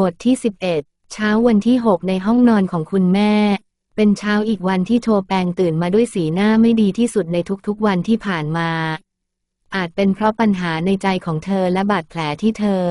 บทที่ 11 เช้าวันที่ 6 ในห้องนอนของคุณแม่ เป็นเช้าอีกวันที่โชแปงตื่นมาด้วยสีหน้าไม่ดีที่สุดในทุกๆวันที่ผ่านมา อาจเป็นเพราะปัญหาในใจของเธอและบาดแผลที่เธอ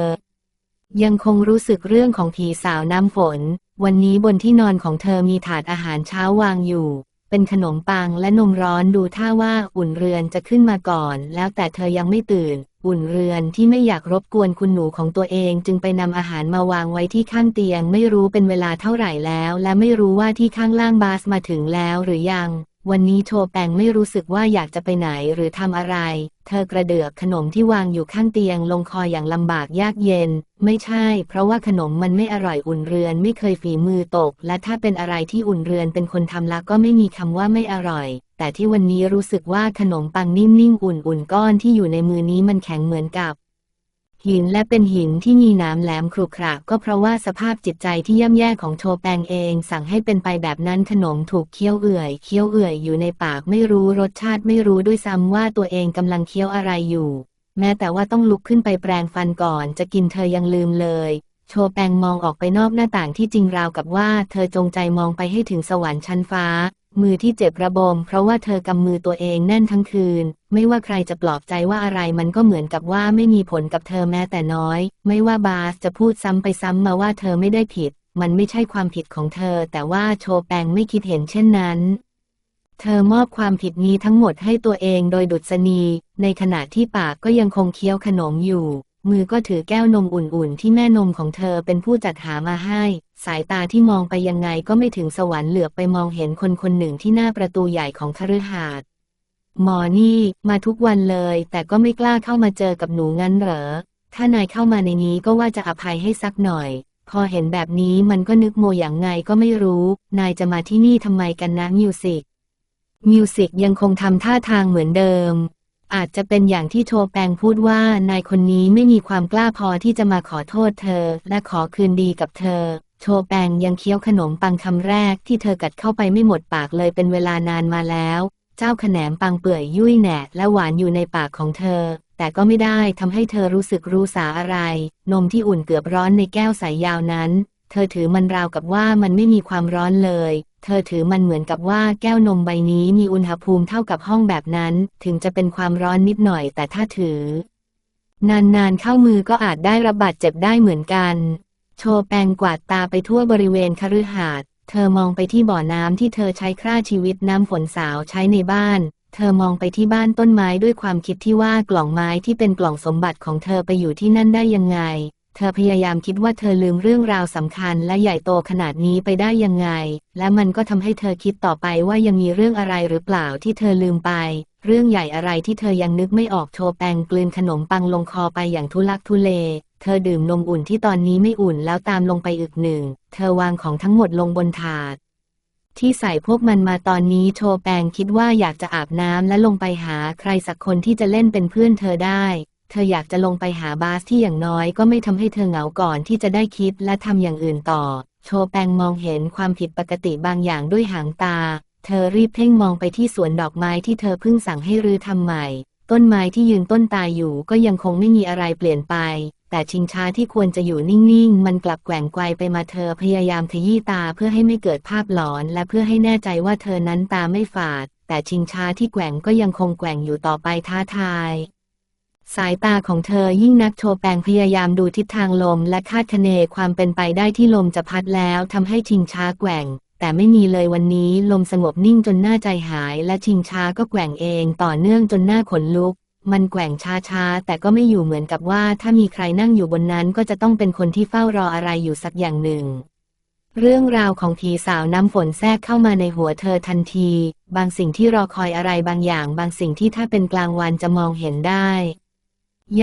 ยังคงรู้สึกเรื่องของผีสาวน้ำฝน วันนี้บนที่นอนของเธอมีถาดอาหารเช้าวางอยู่ เป็นขนมปังและนมร้อนดูท่าว่าอุ่นเรือนจะขึ้นมาก่อน แล้วแต่เธอยังไม่ตื่น อุ่นเรือนที่ไม่อยากรบกวนคุณหนูของตัวเองจึงไปนำอาหารมาวางไว้ที่ข้างเตียงไม่รู้เป็นเวลาเท่าไหร่แล้ว และไม่รู้ว่าที่ข้างล่างบาสมาถึงแล้วหรือยัง วันนี้โชแปงไม่รู้สึกว่าอยากจะไปไหนหรือทำอะไร เธอกระเดือกขนมที่วางอยู่ข้างเตียงลงคออย่างลำบากยากเย็น ไม่ใช่ เพราะว่าขนมมันไม่อร่อยอุ่นเรือน ไม่เคยฝีมือตก และถ้าเป็นอะไรที่อุ่นเรือนเป็นคนทำละก็ไม่มีคำว่าไม่อร่อย แต่ที่วันนี้รู้สึกว่าขนมปังนิ่มๆอุ่นๆก้อนที่อยู่ในมือนี้มันแข็งเหมือนกับ หินและเป็นหินที่มีน้ำแหลมครุขระก็เพราะว่าสภาพจิตใจที่ย่ำแย่ของโชแปงเอง สั่งให้เป็นไปแบบนั้นขนมถูกเคี้ยวเอื่อยเคี้ยวเอื่อยอยู่ในปากไม่รู้รสชาติไม่รู้ด้วยซ้ำว่าตัวเองกำลังเคี้ยวอะไรอยู่ แม้แต่ว่าต้องลุกขึ้นไปแปรงฟันก่อนจะกินเธอยังลืมเลย โชแปงมองออกไปนอกหน้าต่างที่จริงราวกับว่า เธอจงใจมองไปให้ถึงสวรรค์ชั้นฟ้า มือที่เจ็บระบม เพราะว่าเธอกำมือตัวเองแน่นทั้งคืน ไม่ว่าใครจะปลอบใจว่าอะไรมันก็เหมือนกับว่าไม่มีผลกับเธอแม้แต่น้อย ไม่ว่าบาสจะพูดซ้ำไปซ้ำมาว่าเธอไม่ได้ผิด มันไม่ใช่ความผิดของเธอ แต่ว่าโชแปงไม่คิดเห็นเช่นนั้น เธอมอบความผิดนี้ทั้งหมดให้ตัวเองโดยดุษณี ในขณะที่ปากก็ยังคงเคี้ยวขนมอยู่ มือก็ถือแก้วนมอุ่นๆ ที่แม่นมของเธอเป็นผู้จัดหามาให้ สายตาที่มองไปยังไงก็ไม่ถึงสวรรค์เหลือบไปมองเห็นคนคนหนึ่งที่หน้าประตูใหญ่ของคฤหาสน์หมอนี่มาทุกวันเลย แต่ก็ไม่กล้าเข้ามาเจอกับหนูงั้นเหรอ ถ้านายเข้ามาในนี้ก็ว่าจะอภัยให้สักหน่อย พอเห็นแบบนี้มันก็นึกโมอย่างไงก็ไม่รู้ นายจะมาที่นี่ทำไมกันนะมิวสิก มิวสิกยังคงทำท่าทางเหมือนเดิม อาจจะเป็นอย่างที่โชแปงพูดว่านายคนนี้ไม่มีความกล้าพอที่จะมาขอโทษเธอ และขอคืนดีกับเธอ โชแปงยังเคี้ยวขนมปังคำแรกที่เธอกัดเข้าไปไม่หมดปากเลยเป็นเวลานานมาแล้ว เจ้าขนมปังเปื่อยยุ่ยแหนะและหวานอยู่ในปากของเธอ แต่ก็ไม่ได้ทำให้เธอรู้สึกรู้สาอะไร นมที่อุ่นเกือบร้อนในแก้วสายยาวนั้น เธอถือมันราวกับว่ามันไม่มีความร้อนเลย เธอถือมันเหมือนกับว่าแก้วนมใบนี้มีอุณหภูมิเท่ากับห้องแบบนั้น ถึงจะเป็นความร้อนนิดหน่อยแต่ถ้าถือ นานๆเข้ามือก็อาจได้รับบาดเจ็บได้เหมือนกัน โชแปงกวาดตาไปทั่วบริเวณคฤหาสน์เธอมองไปที่บ่อน้ำที่เธอใช้ฆ่าชีวิตน้ำฝนสาวใช้ในบ้าน เธอมองไปที่บ้านต้นไม้ด้วยความคิดที่ว่ากล่องไม้ที่เป็นกล่องสมบัติของเธอไปอยู่ที่นั่นได้ยังไง เธอพยายามคิดว่าเธอลืมเรื่องราวสำคัญและใหญ่โตขนาดนี้ไปได้ยังไง และมันก็ทำให้เธอคิดต่อไปว่ายังมีเรื่องอะไรหรือเปล่าที่เธอลืมไป เรื่องใหญ่อะไรที่เธอยังนึกไม่ออกโชแปงกลืนขนมปังลงคอไปอย่างทุลักทุเล เธอดื่มนมอุ่นที่ตอนนี้ไม่อุ่นแล้วตามลงไปอึกหนึ่ง เธอวางของทั้งหมดลงบนถาด ที่ใส่พวกมันมาตอนนี้โชแปงคิดว่าอยากจะอาบน้ำและลงไปหาใครสักคนที่จะเล่นเป็นเพื่อนเธอได้ เธออยากจะลงไปหาบาสที่อย่างน้อยก็ไม่ทำให้เธอเหงาก่อนที่จะได้คิดและทำอย่างอื่นต่อ โชแปงมองเห็นความผิดปกติบางอย่างด้วยหางตา เธอรีบเพ่งมองไปที่สวนดอกไม้ที่เธอเพิ่งสั่งให้รื้อทำใหม่ ต้นไม้ที่ยืนต้นตายอยู่ก็ยังคงไม่มีอะไรเปลี่ยนไป แต่ชิงช้าที่ควรจะอยู่นิ่งๆ มันกลับแกว่งไกวไปมาเธอพยายามขยี้ตาเพื่อให้ไม่เกิดภาพหลอน และเพื่อให้แน่ใจว่าเธอนั้นตาไม่ฝาด แต่ชิงช้าที่แกว่งก็ยังคงแกว่งอยู่ต่อไปท้าทาย สายตาของเธอยิ่งนักโชแปงพยายามดูทิศทางลม และคาดคะเนความเป็นไปได้ที่ลมจะพัดแล้วทำให้ชิงช้าแกว่งแต่ไม่มีเลยวันนี้ลมสงบนิ่งจนหน้าใจหาย และชิงช้าก็แกว่งเองต่อเนื่องจนหน้าขนลุก มันแกว่งช้าๆ แต่ก็ไม่อยู่เหมือนกับว่าถ้ามีใครนั่งอยู่บนนั้นก็จะต้องเป็นคนที่เฝ้ารออะไรอยู่สักอย่างหนึ่ง เรื่องราวของผีสาวน้ำฝนแทรกเข้ามาในหัวเธอทันที บางสิ่งที่รอคอยอะไรบางอย่าง บางสิ่งที่ถ้าเป็นกลางวันจะมองเห็นได้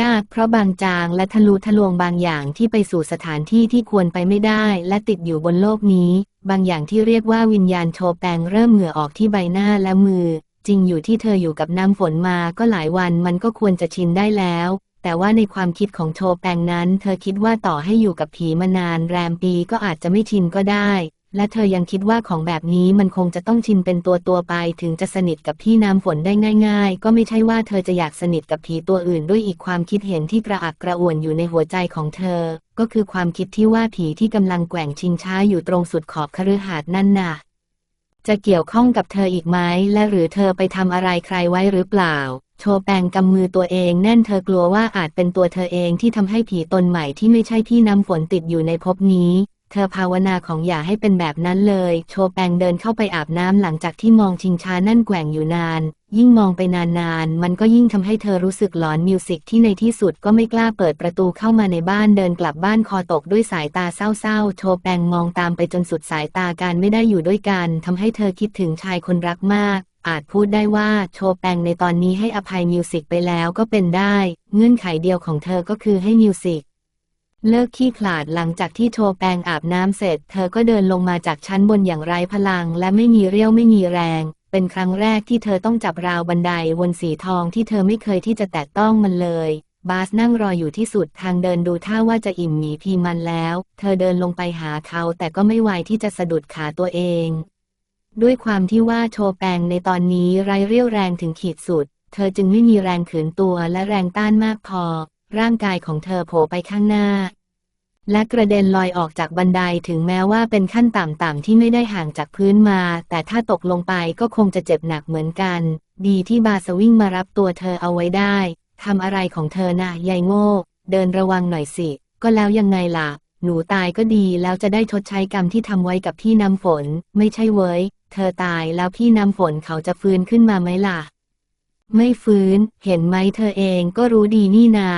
ยากเพราะบางจางและทะลุทะลวงบางอย่างที่ไปสู่สถานที่ที่ควรไปไม่ได้ และติดอยู่บนโลกนี้ บางอย่างที่เรียกว่าวิญญาณโชแปงเริ่มเหงื่อออกที่ใบหน้าและมือ จริงอยู่ที่เธออยู่กับน้ำฝนมาก็หลายวันมันก็ควรจะชินได้แล้ว แต่ว่าในความคิดของโชแปงนั้น เธอคิดว่าต่อให้อยู่กับผีมานานแรมปีก็อาจจะไม่ชินก็ได้ และเธอยังคิดว่าของแบบนี้มันคงจะต้องชินเป็นตัวตัวไป ถึงจะสนิทกับพี่น้ำฝนได้ง่าย ๆ ก็ไม่ใช่ว่าเธอจะอยากสนิทกับผีตัวอื่น ด้วยอีกความคิดเห็นที่กระอักกระอ่วนอยู่ในหัวใจของเธอ ก็คือความคิดที่ว่าผีที่กำลังแกว่งชิงช้าอยู่ตรงสุดขอบคฤหาสน์นั่นน่ะ จะเกี่ยวข้องกับเธออีกไหมและหรือเธอไปทำอะไรใครไว้หรือเปล่า โชแปงกำมือตัวเองแน่นเธอกลัวว่าอาจเป็นตัวเธอเองที่ทำให้ผีตนใหม่ที่ไม่ใช่พี่น้ำฝนติดอยู่ในภพนี้ เธอภาวนาของอย่าให้เป็นแบบนั้นเลย โชแปงเดินเข้าไปอาบน้ำหลังจากที่มองชิงช้านั่นแกว่งอยู่นาน ยิ่งมองไปนานๆ มันก็ยิ่งทำให้เธอรู้สึกหลอนมิวสิกที่ในที่สุดก็ไม่กล้าเปิดประตูเข้ามาในบ้านเดินกลับบ้านคอตกด้วยสายตาเศร้าๆ โชแปงมองตามไปจนสุดสายตาการไม่ได้อยู่ด้วยกันทำให้เธอคิดถึงชายคนรักมากอาจพูดได้ว่าโชแปงในตอนนี้ให้อภัยมิวสิกไปแล้วก็เป็นได้ เงื่อนไขเดียวของเธอก็คือให้มิวสิก เลิกขี้ขลาดหลังจากที่โชแปงอาบน้ำเสร็จ เธอก็เดินลงมาจากชั้นบนอย่างไร้พลัง และไม่มีเรี่ยวไม่มีแรง เป็นครั้งแรกที่เธอต้องจับราวบันไดวนสีทองที่เธอไม่เคยที่จะแตะต้องมันเลย บาสนั่งรออยู่ที่สุดทางเดินดูท่าว่าจะอิ่มหมีพีมันแล้ว เธอเดินลงไปหาเขาแต่ก็ไม่ไหวที่จะสะดุดขาตัวเอง ด้วยความที่ว่าโชแปงในตอนนี้ไร้เรี่ยวแรงถึงขีดสุด เธอจึงไม่มีแรงขืนตัวและแรงต้านมากพอ ร่างกายของเธอโผล่ไปข้างหน้า และกระเด็นลอยออกจากบันไดถึงแม้ว่าเป็นขั้นต่ำๆที่ไม่ได้ห่างจากพื้นมา แต่ถ้าตกลงไปก็คงจะเจ็บหนักเหมือนกัน ดีที่บาสวิ่งมารับตัวเธอเอาไว้ได้ทำอะไรของเธอน่ะยายโง่ เดินระวังหน่อยสิ ก็แล้วยังไงล่ะ หนูตายก็ดีแล้วจะได้ชดใช้กรรมที่ทำไว้กับพี่น้ำฝน ไม่ใช่เว้ย เธอตายแล้วพี่น้ำฝนเขาจะฟื้นขึ้นมาไหมล่ะ ไม่ฟื้น เห็นไหมเธอเองก็รู้ดีนี่นา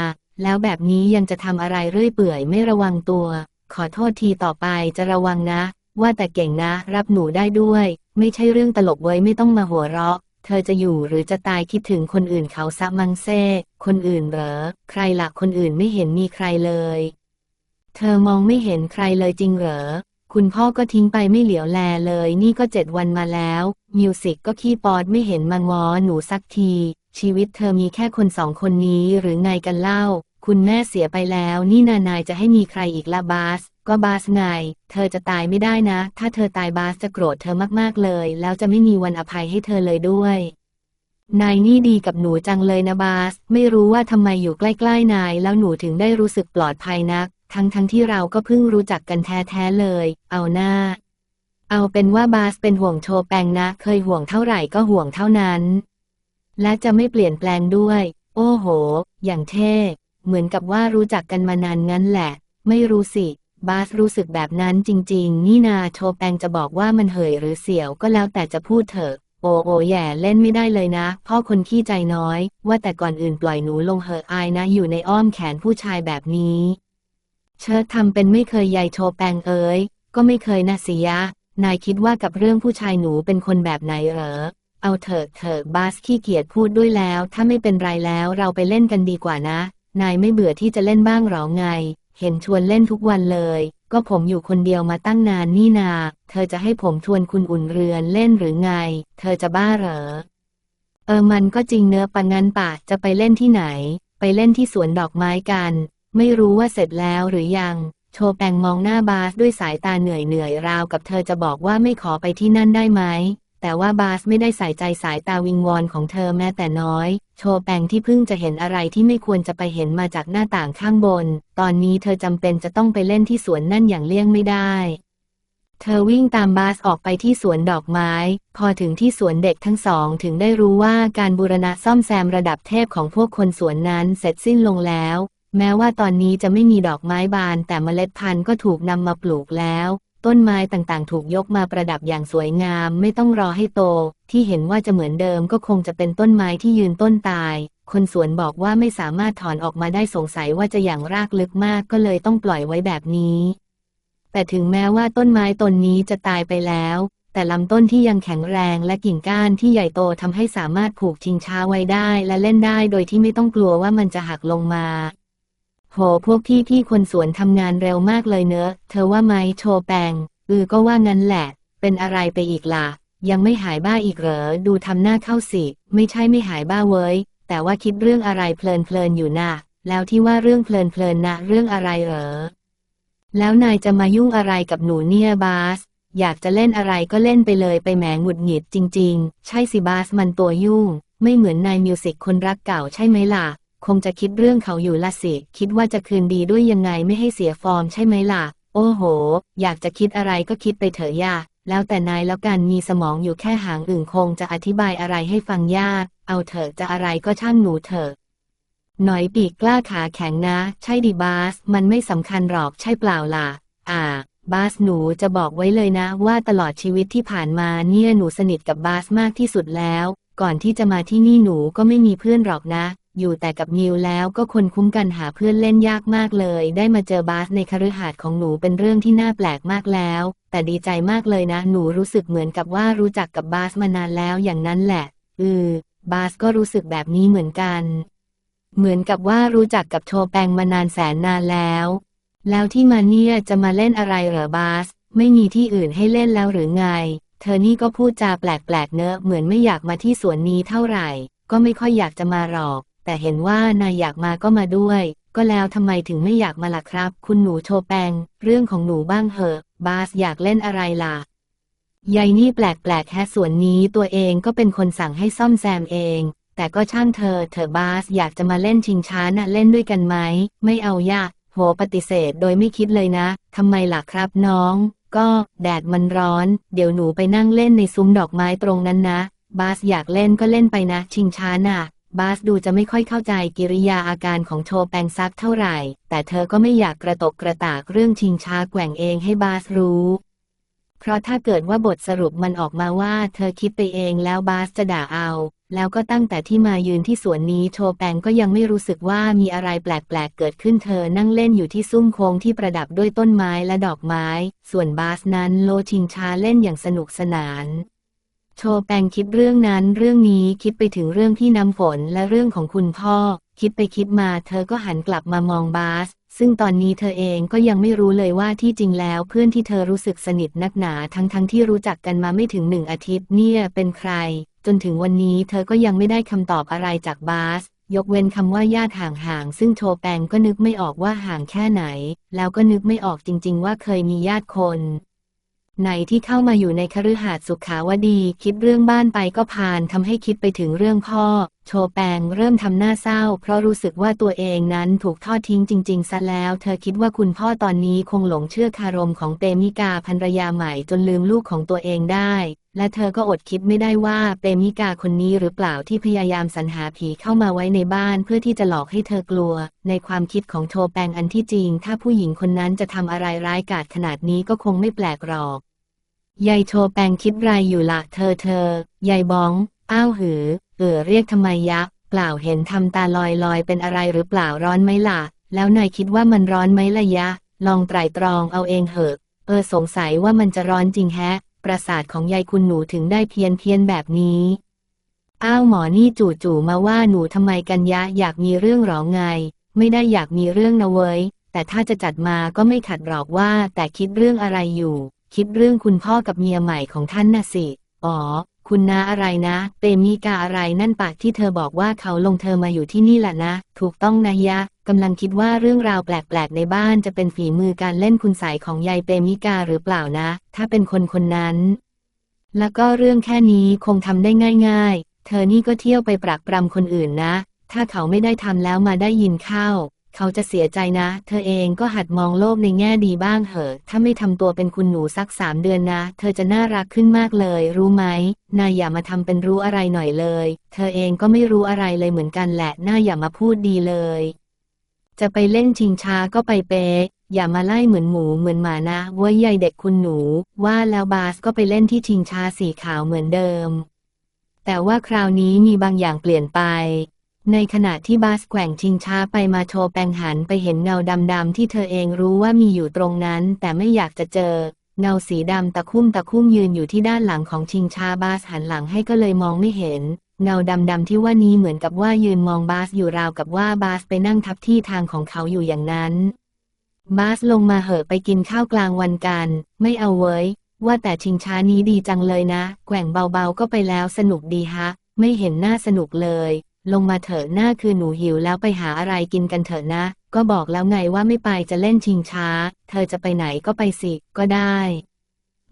แล้วแบบนี้ยังจะทำอะไรเรื่อยเปื่อยไม่ระวังตัว ขอโทษทีต่อไปจะระวังนะ ว่าแต่เก่งนะ รับหนูได้ด้วย ไม่ใช่เรื่องตลกเว้ยไม่ต้องมาหัวเราะ เธอจะอยู่หรือจะตายคิดถึงคนอื่นเขาซะมังเซ่ คนอื่นเหรอ ใครล่ะคนอื่นไม่เห็นมีใครเลย เธอมองไม่เห็นใครเลยจริงเหรอ คุณพ่อก็ทิ้งไปไม่เหลียวแลเลย นี่ก็เจ็ดวันมาแล้ว มิวสิกก็ขี้ปอดไม่เห็นมางอหนูสักที ชีวิตเธอมีแค่คนสองคนนี้หรือไงกันเล่า คุณแม่เสียไปแล้วนี่นานายจะให้มีใครอีกละบาส ก็บาสไงเธอจะตายไม่ได้นะ ถ้าเธอตายบาสจะโกรธเธอมากๆเลย แล้วจะไม่มีวันอภัยให้เธอเลยด้วยนายนี่ดีกับหนูจังเลยนะบาส ไม่รู้ว่าทำไมอยู่ใกล้ๆนาย แล้วหนูถึงได้รู้สึกปลอดภัยนัก ทั้งทั้งที่เราก็เพิ่งรู้จักกันแท้ๆเลย เอาหน้า เอาเป็นว่าบาสเป็นห่วงโชแปงนะ เคยห่วงเท่าไหร่ก็ห่วงเท่านั้น และจะไม่เปลี่ยนแปลงด้วย โอ้โห อย่างเท่ เหมือนกับว่ารู้จักกันมานานงั้นแหละ ไม่รู้สิ บาสรู้สึกแบบนั้นจริง ๆ นี่นาโชแปงจะบอกว่ามันเหยหรือเสียวก็แล้วแต่จะพูดเถอะ โอโอแย่เล่นไม่ได้เลยนะ พ่อคนขี้ใจน้อย ว่าแต่ก่อนอื่นปล่อยหนูลงเหอะอายนะอยู่ในอ้อมแขนผู้ชายแบบนี้ เชิดทำเป็นไม่เคยใยโชแปงเอ๋ยก็ไม่เคยนะสิยะ นายคิดว่ากับเรื่องผู้ชายหนูเป็นคนแบบไหนเหรอ เอาเถอะเถอะบาสขี้เกียจพูดด้วยแล้ว ถ้าไม่เป็นไรแล้วเราไปเล่นกันดีกว่านะ นายไม่เบื่อที่จะเล่นบ้างหรอไง เห็นชวนเล่นทุกวันเลย ก็ผมอยู่คนเดียวมาตั้งนานนี่นา เธอจะให้ผมชวนคุณอุ่นเรือนเล่นหรือไง เธอจะบ้าเหรอ เออมันก็จริงเนื้อปะงั้นป่ะจะไปเล่นที่ไหน ไปเล่นที่สวนดอกไม้กัน ไม่รู้ว่าเสร็จแล้วหรือยังโชแปงมองหน้าบาสด้วยสายตาเหนื่อยเหนื่อยราวกับเธอจะบอกว่าไม่ขอไปที่นั่นได้ไหม แต่ว่าบาสไม่ได้ใส่ใจสายตาวิงวอนของเธอแม้แต่น้อย โชแปงที่เพิ่งจะเห็นอะไรที่ไม่ควรจะไปเห็นมาจากหน้าต่างข้างบน ตอนนี้เธอจำเป็นจะต้องไปเล่นที่สวนนั่นอย่างเลี่ยงไม่ได้ เธอวิ่งตามบาสออกไปที่สวนดอกไม้ พอถึงที่สวนเด็กทั้งสองถึงได้รู้ว่าการบูรณะซ่อมแซมระดับเทพของพวกคนสวนนั้นเสร็จสิ้นลงแล้ว แม้ว่าตอนนี้จะไม่มีดอกไม้บานแต่เมล็ดพันธุ์ก็ถูกนำมาปลูกแล้ว ต้นไม้ต่างๆ ถูกยกมาประดับอย่างสวยงาม ไม่ต้องรอให้โต ที่เห็นว่าจะเหมือนเดิมก็คงจะเป็นต้นไม้ที่ยืนต้นตาย คนสวนบอกว่าไม่สามารถถอนออกมาได้สงสัยว่าจะอย่างรากลึกมากก็เลยต้องปล่อยไว้แบบนี้ แต่ถึงแม้ว่าต้นไม้ต้นนี้จะตายไปแล้ว แต่ลำต้นที่ยังแข็งแรงและกิ่งก้านที่ใหญ่โตทำให้สามารถผูกชิงช้าไว้ได้และเล่นได้โดยที่ไม่ต้องกลัวว่ามันจะหักลงมา โหพวกพี่พี่คนสวนทำงานเร็วมากเลยเนอะเธอว่าไหมโชแปงอือก็ว่างั้นแหละ เป็นอะไรไปอีกล่ะ ยังไม่หายบ้าอีกเหรอ ดูทำหน้าเข้าสิ ไม่ใช่ไม่หายบ้าเว้ย แต่ว่าคิดเรื่องอะไรเพลินเพลินๆอยู่นะแล้วที่ว่าเรื่องเพลินเพลินๆนะเรื่องอะไรเหรอ แล้วนายจะมายุ่งอะไรกับหนูเนี่ยบาส อยากจะเล่นอะไรก็เล่นไปเลยไปแหมหงุดหงิดจริง ๆ ใช่สิบาสมันตัวยุ่ง ไม่เหมือนนายมิวสิกคนรักเก่าใช่ไหมล่ะ คงจะคิดเรื่องเขาอยู่ละสิ คิดว่าจะคืนดีด้วยยังไงไม่ให้เสียฟอร์มใช่ไหมล่ะ โอ้โห อยากจะคิดอะไรก็คิดไปเถอะย่าแล้วแต่นายแล้วกันมีสมองอยู่แค่หางอื่นคงจะอธิบายอะไรให้ฟังยาก เอาเถอะจะอะไรก็ช่างหนูเถอะ หน่อยปีกกล้าขาแข็งนะ ใช่ดิบาส มันไม่สำคัญหรอกใช่เปล่าล่ะ อ่า บาสหนูจะบอกไว้เลยนะ ว่าตลอดชีวิตที่ผ่านมาเนี่ยหนูสนิทกับบาสมากที่สุดแล้ว ก่อนที่จะมาที่นี่หนูก็ไม่มีเพื่อนหรอกนะ อยู่แต่กับมิวแล้วก็คนคุ้มกันหาเพื่อนเล่นยากมากเลย ได้มาเจอบาสในคฤหาสน์ของหนูเป็นเรื่องที่น่าแปลกมากแล้ว แต่ดีใจมากเลยนะ หนูรู้สึกเหมือนกับว่ารู้จักกับบาสมานานแล้วอย่างนั้นแหละ อือ บาสก็รู้สึกแบบนี้เหมือนกัน เหมือนกับว่ารู้จักกับโชแปงมานานแสนนานแล้ว แล้วที่มาเนี่ยจะมาเล่นอะไรเหรอบาส ไม่มีที่อื่นให้เล่นแล้วหรือไง เธอนี่ก็พูดจาแปลกๆเนอะ เหมือนไม่อยากมาที่สวนนี้เท่าไหร่ ก็ไม่ค่อยอยากจะมาหรอก แต่เห็นว่านายอยากมาก็มาด้วย ก็แล้วทำไมถึงไม่อยากมาล่ะครับ คุณหนูโชแปง เรื่องของหนูบ้างเหอะ บาสอยากเล่นอะไรล่ะยายนี่แปลกๆแค่ส่วนนี้ตัวเองก็เป็นคนสั่งให้ซ่อมแซมเอง แต่ก็ช่างเธอ เธอบาสอยากจะมาเล่นชิงช้าน่ะเล่นด้วยกันไหม ไม่เอายะโหปฏิเสธโดยไม่คิดเลยนะทำไมล่ะครับน้อง ก็แดดมันร้อน เดี๋ยวหนูไปนั่งเล่นในซุ้มดอกไม้ตรงนั้นนะ บาสอยากเล่นก็เล่นไปนะ ชิงช้าน่ะ บาสดูจะไม่ค่อยเข้าใจกิริยาอาการของโชแปงซักเท่าไหร่ แต่เธอก็ไม่อยากกระตกกระตากเรื่องชิงช้าแกว่งเองให้บาสรู้ เพราะถ้าเกิดว่าบทสรุปมันออกมาว่าเธอคิดไปเองแล้วบาสจะด่าเอา แล้วก็ตั้งแต่ที่มายืนที่สวนนี้โชแปงก็ยังไม่รู้สึกว่ามีอะไรแปลกๆเกิดขึ้นเธอนั่งเล่นอยู่ที่ซุ้มโค้งที่ประดับด้วยต้นไม้และดอกไม้ ส่วนบาสนั้นโลชิงช้าเล่นอย่างสนุกสนาน โชแปงคิดเรื่องนั้นเรื่องนี้คิดไปถึงเรื่องพี่น้ำฝนและเรื่องของคุณพ่อ คิดไปคิดมาเธอก็หันกลับมามองบาส ซึ่งตอนนี้เธอเองก็ยังไม่รู้เลยว่าที่จริงแล้วเพื่อนที่เธอรู้สึกสนิทนักหนาทั้งๆทที่รู้จักกันมาไม่ถึงหนึ่งอาทิตย์เนี่ยเป็นใคร จนถึงวันนี้เธอก็ยังไม่ได้คำตอบอะไรจากบาส ยกเว้นคำว่าญาติห่างๆซึ่งโชแปงก็นึกไม่ออกว่าห่างแค่ไหน แล้วก็นึกไม่ออกจริง ๆ ว่าเคยมีญาติคน ไหนที่เข้ามาอยู่ในคฤหาสน์สุขาวดี คิดเรื่องบ้านไปก็พานทำให้คิดไปถึงเรื่องพ่อ โชแปงเริ่มทำหน้าเศร้า เพราะรู้สึกว่าตัวเองนั้นถูกทอดทิ้งจริง ๆ ซะแล้ว เธอคิดว่าคุณพ่อตอนนี้คงหลงเชื่อคารมของเปมิกาภรรยาใหม่จนลืมลูกของตัวเองได้ และเธอก็อดคิดไม่ได้ว่าเปมิกาคนนี้หรือเปล่าที่พยายามสรรหาผีเข้ามาไว้ในบ้านเพื่อที่จะหลอกให้เธอกลัว ในความคิดของโชแปงอันที่จริง ถ้าผู้หญิงคนนั้นจะทำอะไรร้ายกาจขนาดนี้ก็คงไม่แปลกหรอก ยายโชแปงคิดไรอยู่ละเธอเธอยายบ้อง อ้าวหือ เออเรียกทำไมยะเปล่าเห็นทำตาลอยลอยเป็นอะไรหรือเปล่าร้อนไหมล่ะ แล้วนายคิดว่ามันร้อนไหมล่ะยะ ลองไตรตรองเอาเองเหอะ เออสงสัยว่ามันจะร้อนจริงแฮะ ประสาทของยายคุณหนูถึงได้เพี้ยนเพี้ยนแบบนี้ อ้าวหมอนี่จู่ๆมาว่าหนูทำไมกันยะอยากมีเรื่องหรอไง ไม่ได้อยากมีเรื่องนะเว้ย แต่ถ้าจะจัดมาก็ไม่ขัดหรอกว่าแต่คิดเรื่องอะไรอยู่ คิดเรื่องคุณพ่อกับเมียใหม่ของท่านน่ะสิ อ๋อ คุณนาอะไรนะเปมีกาอะไรนั่นปากที่เธอบอกว่าเขาลงเธอมาอยู่ที่นี่แหละนะ ถูกต้องนะยะกำลังคิดว่าเรื่องราวแปลกๆ ในบ้านจะเป็นฝีมือการเล่นคุณใสยของยายเปมิกาหรือเปล่านะ ถ้าเป็นคนคนนั้น แล้วก็เรื่องแค่นี้คงทำได้ง่าย ๆ เธอนี่ก็เที่ยวไปปรักปรำคนอื่นนะ ถ้าเขาไม่ได้ทำแล้วมาได้ยินเข้า เขาจะเสียใจนะ เธอเองก็หัดมองโลกในแง่ดีบ้างเหอะ ถ้าไม่ทำตัวเป็นคุณหนูสักสามเดือนนะ เธอจะน่ารักขึ้นมากเลย รู้ไหม นายอย่ามาทำเป็นรู้อะไรหน่อยเลย เธอเองก็ไม่รู้อะไรเลยเหมือนกันแหละ น่าอย่ามาพูดดีเลย จะไปเล่นชิงช้าก็ไปเป๊ะอย่ามาไล่เหมือนหมูเหมือนหมานะว้ยใยเด็กคุณหนู ว่าแล้วบาสก็ไปเล่นที่ชิงช้าสีขาวเหมือนเดิม แต่ว่าคราวนี้มีบางอย่างเปลี่ยนไป ในขณะที่บาสแกว่งชิงช้าไปมาโชว์แปงหันไปเห็นเงาดำๆที่เธอเองรู้ว่ามีอยู่ตรงนั้น แต่ไม่อยากจะเจอ เงาสีดำตะคุ่มตะคุ่มยืนอยู่ที่ด้านหลังของชิงช้าบาสหันหลังให้ก็เลยมองไม่เห็น เงาดำๆที่ว่านี้เหมือนกับว่ายืนมองบาสอยู่ราวกับว่าบาสไปนั่งทับที่ทางของเขาอยู่อย่างนั้น บาสลงมาเหอะไปกินข้าวกลางวันกัน ไม่เอาเว้ย ว่าแต่ชิงช้านี้ดีจังเลยนะ แกว่งเบาๆก็ไปแล้วสนุกดีฮะ ไม่เห็นหน้าสนุกเลย ลงมาเถอะหน้าคือหนูหิวแล้วไปหาอะไรกินกันเถอะนะ ก็บอกแล้วไงว่าไม่ไปจะเล่นชิงช้า เธอจะไปไหนก็ไปสิ ก็ได้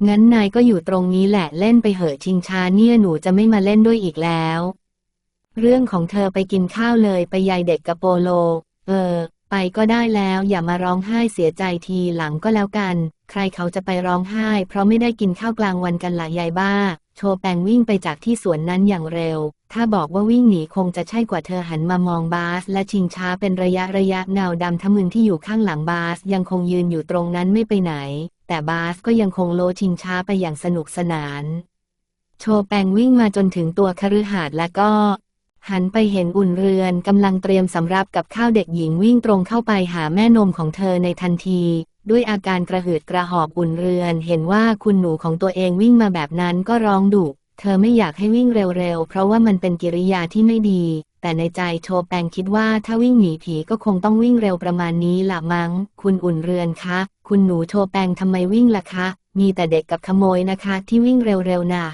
งั้นนายก็อยู่ตรงนี้แหละเล่นไปเหอะชิงช้าเนี่ยหนูจะไม่มาเล่นด้วยอีกแล้ว เรื่องของเธอไปกินข้าวเลยไปยายเด็กกับโปโล เออ ไปก็ได้แล้วอย่ามาร้องไห้เสียใจทีหลังก็แล้วกัน ใครเขาจะไปร้องไห้ เพราะไม่ได้กินข้าวกลางวันกันหลายยายบ้า โชแปงวิ่งไปจากที่สวนนั้นอย่างเร็ว ถ้าบอกว่าวิ่งหนีคงจะใช่กว่าเธอหันมามองบาส และชิงช้าเป็นระยะระยะเงาดำทะมึนที่อยู่ข้างหลังบาส ยังคงยืนอยู่ตรงนั้นไม่ไปไหน แต่บาสก็ยังคงโลชิงช้าไปอย่างสนุกสนาน โชแปงวิ่งมาจนถึงตัวคฤหาสน์และก็ หันไปเห็นอุ่นเรือนกำลังเตรียมสำรับกับข้าวเด็กหญิงวิ่งตรงเข้าไปหาแม่นมของเธอในทันที ด้วยอาการกระหืดกระหอบอุ่นเรือน เห็นว่าคุณหนูของตัวเองวิ่งมาแบบนั้นก็ร้องดุเธอไม่อยากให้วิ่งเร็วๆ เพราะว่ามันเป็นกิริยาที่ไม่ดี แต่ในใจโชแปงคิดว่าถ้าวิ่งหนีผีก็คงต้องวิ่งเร็วประมาณนี้ละมั้ง คุณอุ่นเรือนคะ คุณหนูโชแปงทำไมวิ่งล่ะคะ มีแต่เด็กกับขโมยนะคะ ที่วิ่งเร็วๆน่ะ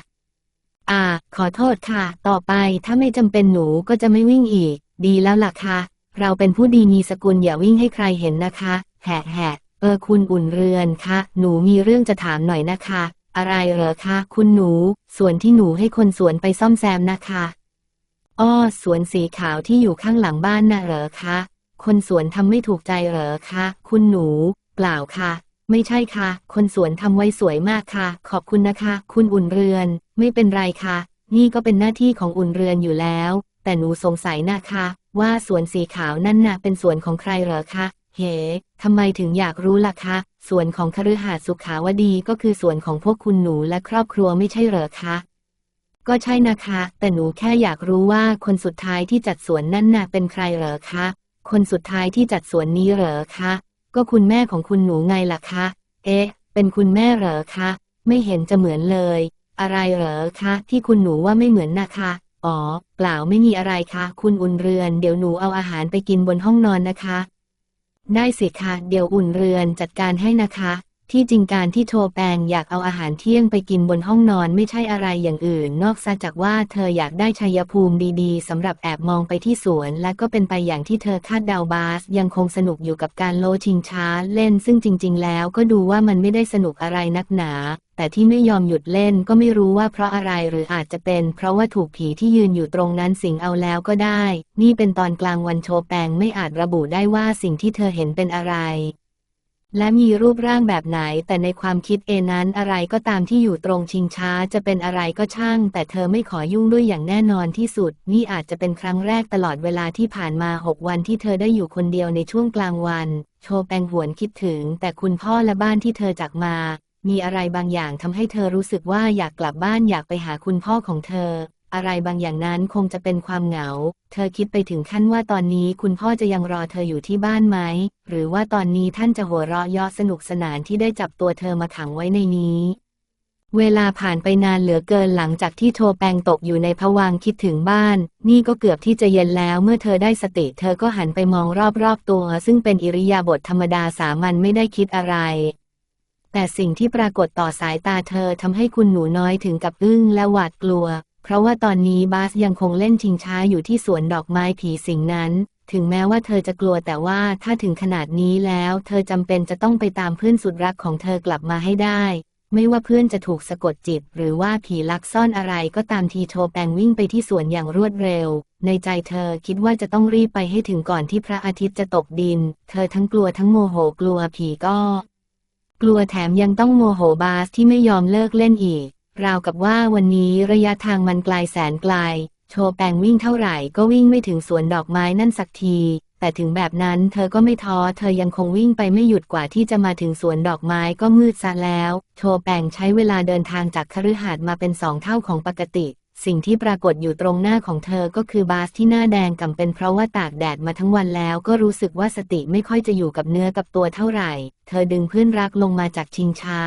อ่า ขอโทษค่ะ ต่อไปถ้าไม่จำเป็นหนูก็จะไม่วิ่งอีก ดีแล้วล่ะค่ะ เราเป็นผู้ดีมีสกุลอย่าวิ่งให้ใครเห็นนะคะ แหะแหะ เออคุณอุ่นเรือนคะ หนูมีเรื่องจะถามหน่อยนะคะ อะไรเหรอคะ คุณหนู ส่วนที่หนูให้คนสวนไปซ่อมแซมนะคะอ้อสวนสีขาวที่อยู่ข้างหลังบ้านน่ะเหรอคะ คนสวนทำไม่ถูกใจเหรอคะ คุณหนู เปล่าค่ะ ไม่ใช่ค่ะ คนสวนทำไว้สวยมากค่ะ ขอบคุณนะคะ คุณอุ่นเรือน ไม่เป็นไรค่ะ นี่ก็เป็นหน้าที่ของอุ่นเรือนอยู่แล้ว แต่หนูสงสัยนะคะ ว่าสวนสีขาวนั่นน่ะเป็นสวนของใครเหรอคะ เฮ้ ทำไมถึงอยากรู้ล่ะคะ สวนของคฤหาสน์สุขาวดีก็คือสวนของพวกคุณหนูและครอบครัวไม่ใช่เหรอคะ ก็ใช่นะคะ แต่หนูแค่อยากรู้ว่าคนสุดท้ายที่จัดสวนนั่นน่ะเป็นใครเหรอคะ คนสุดท้ายที่จัดสวนนี้เหรอคะ ก็คุณแม่ของคุณหนูไงล่ะคะ เอ๊ะ เป็นคุณแม่เหรอคะ ไม่เห็นจะเหมือนเลย อะไรเหรอคะ ที่คุณหนูว่าไม่เหมือนนะคะอ๋อ เปล่าไม่มีอะไรคะคุณอุ่นเรือน เดี๋ยวหนูเอาอาหารไปกินบนห้องนอนนะคะ ได้สิคะเดี๋ยวอุ่นเรือนจัดการให้นะคะ ที่จริงการที่โชแปงอยากเอาอาหารเที่ยงไปกินบนห้องนอนไม่ใช่อะไรอย่างอื่น นอกจากว่าเธออยากได้ชัยภูมิดีๆสำหรับแอบมองไปที่สวน และก็เป็นไปอย่างที่เธอคาดเดาบาส ยังคงสนุกอยู่กับการโลชิงช้าเล่น ซึ่งจริง ๆ แล้วก็ดูว่ามันไม่ได้สนุกอะไรนักหนา แต่ที่ไม่ยอมหยุดเล่นก็ไม่รู้ว่าเพราะอะไรหรืออาจจะเป็น เพราะว่าถูกผีที่ยืนอยู่ตรงนั้นสิงเอาแล้วก็ได้ นี่เป็นตอนกลางวันโชแปงไม่อาจระบุได้ว่าสิ่งที่เธอเห็นเป็นอะไร และมีรูปร่างแบบไหน แต่ในความคิดเอนั้นอะไรก็ตามที่อยู่ตรงชิงช้าจะเป็นอะไรก็ช่าง แต่เธอไม่ขอยุ่งด้วยอย่างแน่นอนที่สุด นี่อาจจะเป็นครั้งแรกตลอดเวลาที่ผ่านมาหกวันที่เธอได้อยู่คนเดียวในช่วงกลางวัน โชแปงหวนคิดถึง แต่คุณพ่อและบ้านที่เธอจากมา มีอะไรบางอย่างทำให้เธอรู้สึกว่าอยากกลับบ้านอยากไปหาคุณพ่อของเธอ อะไรบางอย่างนั้นคงจะเป็นความเหงา เธอคิดไปถึงขั้นว่าตอนนี้คุณพ่อจะยังรอเธออยู่ที่บ้านไหม หรือว่าตอนนี้ท่านจะหัวเราะยาะสนุกสนานที่ได้จับตัวเธอมาขังไว้ในนี้เวลาผ่านไปนานเหลือเกินหลังจากที่โทแปงตกอยู่ในผวังค์คิดถึงบ้าน นี่ก็เกือบที่จะเย็นแล้วเมื่อเธอได้สติ เธอก็หันไปมองรอบๆตัว ซึ่งเป็นอิริยาบถธรรมดาสามัญไม่ได้คิดอะไร แต่สิ่งที่ปรากฏต่อสายตาเธอทำให้คุณหนูน้อยถึงกับอึ้งและหวาดกลัว เพราะว่าตอนนี้บาสยังคงเล่นชิงช้าอยู่ที่สวนดอกไม้ผีสิงนั้น ถึงแม้ว่าเธอจะกลัวแต่ว่าถ้าถึงขนาดนี้แล้ว เธอจำเป็นจะต้องไปตามเพื่อนสุดรักของเธอกลับมาให้ได้ ไม่ว่าเพื่อนจะถูกสะกดจิต หรือว่าผีลักซ่อนอะไรก็ตามทีโทแปงวิ่งไปที่สวนอย่างรวดเร็ว ในใจเธอคิดว่าจะต้องรีบไปให้ถึงก่อนที่พระอาทิตย์จะตกดิน เธอทั้งกลัวทั้งโมโหกลัวผีก็ กลัวแถมยังต้องโมโหบาสที่ไม่ยอมเลิกเล่นอีก ราวกับว่าวันนี้ระยะทางมันไกลแสนไกล โชแปงวิ่งเท่าไหร่ก็วิ่งไม่ถึงสวนดอกไม้นั่นสักที แต่ถึงแบบนั้นเธอก็ไม่ท้อ เธอยังคงวิ่งไปไม่หยุดกว่าที่จะมาถึงสวนดอกไม้ก็มืดซะแล้ว โชแปงใช้เวลาเดินทางจากคฤหาสน์มาเป็นสองเท่าของปกติ สิ่งที่ปรากฏอยู่ตรงหน้าของเธอก็คือบาสที่หน้าแดงก่ำเป็นเพราะว่าตากแดดมาทั้งวันแล้วก็รู้สึกว่าสติไม่ค่อยจะอยู่กับเนื้อกับตัวเท่าไหร่ เธอดึงเพื่อนรักลงมาจากชิงช้า